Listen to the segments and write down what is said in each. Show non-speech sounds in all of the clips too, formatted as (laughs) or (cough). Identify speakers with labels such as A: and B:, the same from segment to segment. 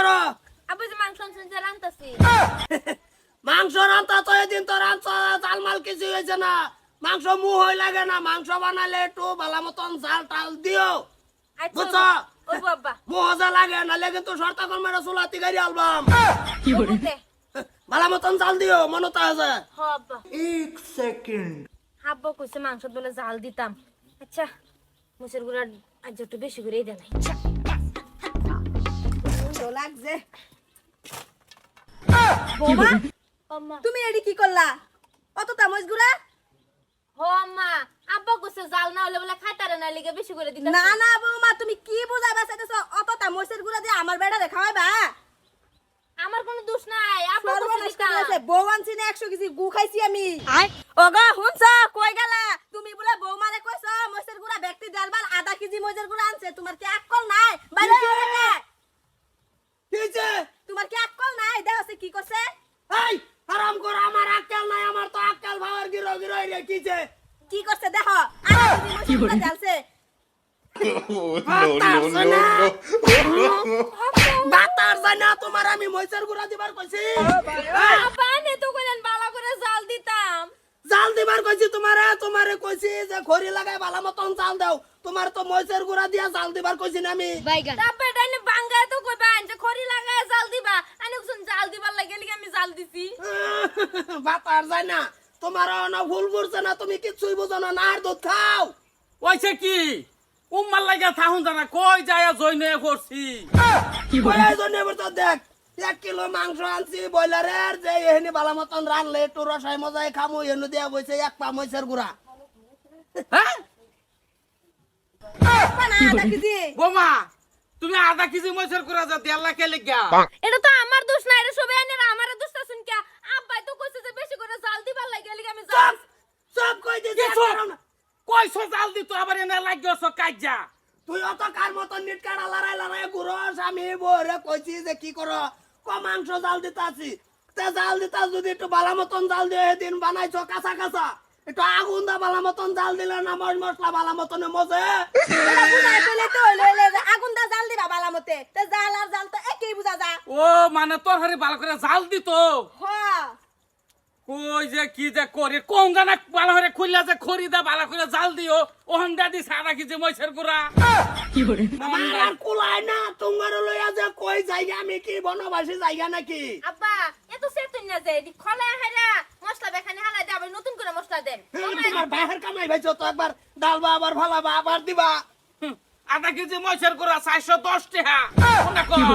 A: করো। (laughs)
B: মাংস
A: রান্তা তো এদিন তো চালমাল কিছু হয়েছে না। মাংস মু হই লাগে না মাংস বানালে একটু ভালো মতন ঝাল টাল দিও। বুঝছ? মু হজা লাগে নালে কিন্তু সর্তা কর্মের চুলাতি গাড়ি আলবাম। (laughs)
B: কি বলে?
A: ভালো মতন জাল দিও মনতা আছে?
C: এক সেকেন্ড।
B: হাব্ব কইছে মাংস বলে জাল দিতাম। আচ্ছা মুসের গুড়া আজ একটু বেশি করে দেন।
D: আচ্ছা লাগছে। তুমি এডি কি করলা? অত তামজ গুড়া?
B: হো আম্মা। আব্বা কইছে জাল না হলে বলে খাইতারে না লিগে বেশি করে দিতাম
D: না না বৌমা তুমি কি বুঝাইবা চাইতেছ? অত তামজের গুড়া দিয়ে আমার বেড়া দেখাওয়াইবা
B: আমার কোনো দোষ নাই আব্বা কইছে
D: সর্বনাশ বউ আনছি না একশো কেজি গু খাইছি আমি। ওগো শুনছ? কই গেলা? তুমি বলে বৌমারে কইছ মসের গুড়া ব্যক্তি দেড়বার আধা কেজি মজের গুড়া আনছে। তোমার কি আকল নাই? বাইরে
A: কি হয়েছে?
D: তোমার কি আকল নাই? দেখছে কি করছে?
A: এই আরাম কর আমার আক্কেল নাই আমার তো আক্কেল ভাবার গিরো গিরো রে কিছে।
D: কি করছে দেখো? জ্বালছে।
A: বাতার জানা তোমার আমি মহিষের গুড়া দিবার কইছি। এই,
B: তো কইলেন বালা করে জাল দিতাম।
A: জাল দিবার কইছি তোমারে তোমারে কইছি যে খড়ি লাগাই ভালো মতন জাল দাও। তোমার তো মহিষের গুড়া দিয়া জাল দিবার কইছি না আমি।
B: তো কইবা যে খড়ি লাগায় জাল দিবা। আনি কুছুন জাল দিবার লাগে লিগে আমি জাল দিছি। (laughs)
A: বাতার জানা তোমার না ভুল করছে না তুমি কিছুই বুঝো না না আর দুধ খাও।
E: ওইছে কি? উম্মার লাগা থাহুন জানা কই যায় জইনে করছি
A: কই জন্য এবার তো দেখ এক কিলো মাংস আনছি ব্রয়লারের যে এখানে ভালো মতন রানলে একটু রসাই মজাই খামু এনে দিয়া বইছে এক পা মহিষের গুড়া।
E: হ্যাঁ?
D: না
E: বোমা তুমি আধা কেজি মইসের করে যা দেড় লাখ লেগা
B: এটা তো আমার দোষ না এটা সবাই আনে আমার দোষ তা শুন কে আব্বাই তো কইছে যে বেশি করে জাল দিবার লাগে লিগে আমি জাল
A: সব সব কই না।
E: কইছো জাল দিত আবার এনে লাগিয়েছ কাজা
A: তুই অত কার মতন নিট কাড়া লড়াই লড়াই গুরস আমি বরে কইছি যে কি কর ক মাংস জাল দিতাছি তে জাল দিতা যদি একটু বালা মতন জাল দিয়ে এদিন বানাইছো কাঁচা কাঁচা একটু আগুন দা বালা মতন জাল দিলে না মশ মশলা বালা মতনে মজে
D: এটা বুঝাই পেলে তো হইল হইল যে আগুন দা জাল দিবা বালা মতে তে জাল আর জাল তো একই বুঝা যা
E: ও মানে তোর হারে ভালো করে জাল দিত। কই যে কি যে করি? কোন জানা ভালো করে খুললা যে খড়ি দা ভালো করে জাল দিও। ওহন দাদি সারা কেজি মইসের গুড়া?
A: আমার আর কুলাই না। তোমার লইয়া যে কই জায়গা আমি কি বনবাসী জায়গা নাকি?
B: আব্বা এ তো সেতুন না যে দি খলা হাইরা মশলা বেখানে হালাই দে আবার নতুন করে মশলা দেন।
A: তোমার বাহের কামাই ভাইছো তো একবার ডালবা আবার ফালাবা আবার দিবা।
E: আধা কেজি গুড়া চারশো দশ টাকা। কোনটা কও?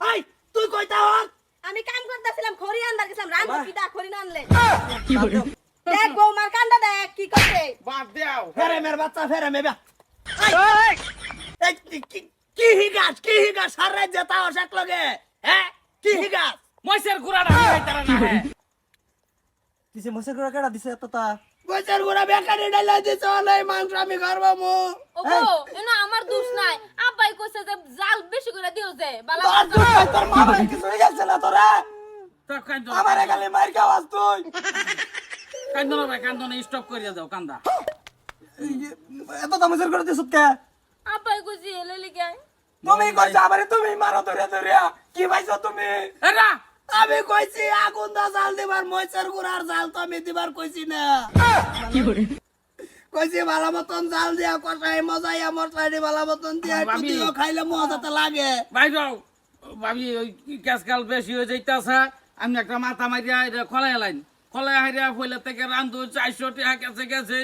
A: এই তুই কইতা হক?
D: আমি কাম করতেছিলাম খড়ি আনবার গেছিলাম রান পিতা খড়ি না আনলে। দেখ বৌমার কান্দা দেখ কি করছে?
E: বাদ দাও।
A: ফেরে মের বাচ্চা ফেরে মেবা কি হি গাছ কি হি গাছ সার রাত যেতা ওর সাথ লগে। হ্যাঁ কি হি গাছ
E: মইসের গুড়া না তারা না হ্যাঁ
C: দিছে মইসের গুড়া কেডা দিছে এত তা?
A: মইসের গুড়া বেকারি ডালা দিছে ওলাই মাংস আমি করব মু
B: ওগো এনা আমার দুধ
A: তোর দুধ খাই তোর মা ভাই কিছু হয়ে গেছে না তোরা?
E: তো কান্দো
A: মার খাওয়াস তুই।
E: কান্দো না ভাই কান্দো না স্টপ করিয়া দাও কান্দা।
C: এত তামসের করে দিছ কে?
B: আব্বাই কইছে এলে লিগে
A: তুমি কইছো আমারে তুমি মারো ধরে ধরে। কি পাইছো তুমি?
E: এরা
A: আমি কইছি আগুন দা জাল দিবার মইচার গুড়ার জাল তো আমি দিবার কইছি না। কইছি ভালো মতন জাল দিয়া কষাই মজাইয়া মশলা দি ভালো মতন দিয়া একটু। দিও খাইলে মজাতে লাগে।
E: ভাই যাও। ভাবি ওই গ্যাস কাল বেশি হয়ে যাইতাছে। আমি একটা মাথা মারিয়া এটা খলাই লাইন খলাই হারিয়া ফইলে থেকে রান্ধু চারশো টাকা গেছে গেছে।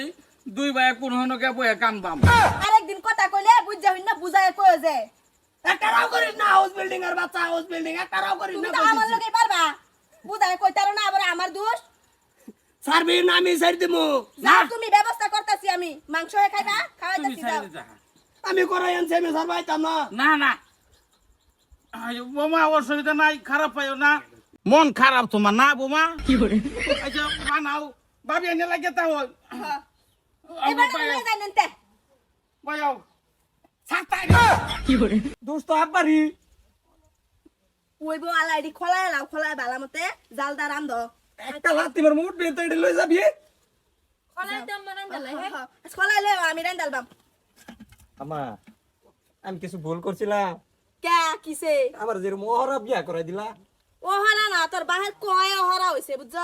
E: দুই ভাই কোন হনকে বয়ে কানবাম।
D: আরেকদিন কথা কইলে বুঝা হইন না বুঝায় কই যে।
A: একটারাও করিস না হাউস বিল্ডিং এর বাচ্চা হাউস বিল্ডিং একটারাও করিস
D: তুমি
A: না
D: তো আমার লগে পারবা। বুঝায় কইতারো না আবার আমার দোষ?
A: সার্বির নামে সারি দেবো
D: না তুমি ব্যবস্থা করতেছি আমি। মাংস হে খাইবা খাওয়াইতেছি
E: দাও
A: আমি করাই আনছি আমি সার্বাইতাম না।
E: না না। বোমা অসুবিধা নাই খারাপ পাইও না। মন খারাপ তোমার না বোমা? কি করে আচ্ছা বানাও। ভাবি এনে লাগে তাও হ্যাঁ।
D: এবার বানাই দেন এনতে।
E: বায়াও। ছাতাই
C: কি করে দোস্ত আপারি
D: ওই বউ আলাইডি খোলায় লাও খোলায় বালা মতে। জালদা রান্ধ।
C: একটা লাতি মার মুট বেতে এডি লই যাবি
B: খলাই দাম বানান গেলে হে?
D: খোলায় লও আমি রান্দাল বাম
C: আমা আমি কিছু ভুল করছিলাম।
A: কে কিসে?
C: আমার যে মহরা বিয়া করাই দিলা।
A: ওহরা না তোর বাহের কয় ওহরা হইছে বুঝছ?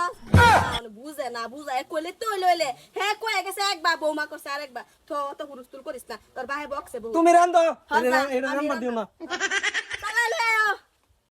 A: বুঝে না বুঝায় কইলে তুই লইলে হে কয়ে গেছে একবার বৌমা করছে আরেকবার। তো তো হুরুস্তুল করিস না তোর বাহে বকছে বউ।
C: তুমি রান্ধো
A: হ্যাঁ,
C: এটা এটা নাম্বার দিও না।
A: রান্না-